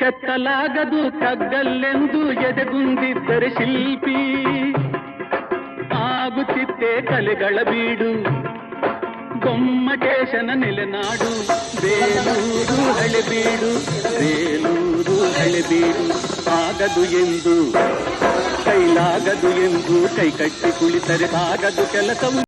ಕೆತ್ತಲಾಗದು ಕಗ್ಗಲ್ಲೆಂದು ಎದೆಗುಂದಿದ್ದರೆ ಶಿಲ್ಪಿ ಆಗುತ್ತಿತ್ತೆ ಕಲೆಗಳ ಬೀಡು ಗೊಮ್ಮಟೇಶನ ನೆಲೆನಾಡು ಬೇಲೂರು ಹಳೆಬೀಡು ಬೇಲೂರು ಹಳೆಬೀಡು ಆಗದು ಎಂದು ಕೈಲಾಗದು ಎಂದು ಕೈಕಟ್ಟಿ ಕುಳಿತರೆ ಆಗದು ಕೆಲಸವು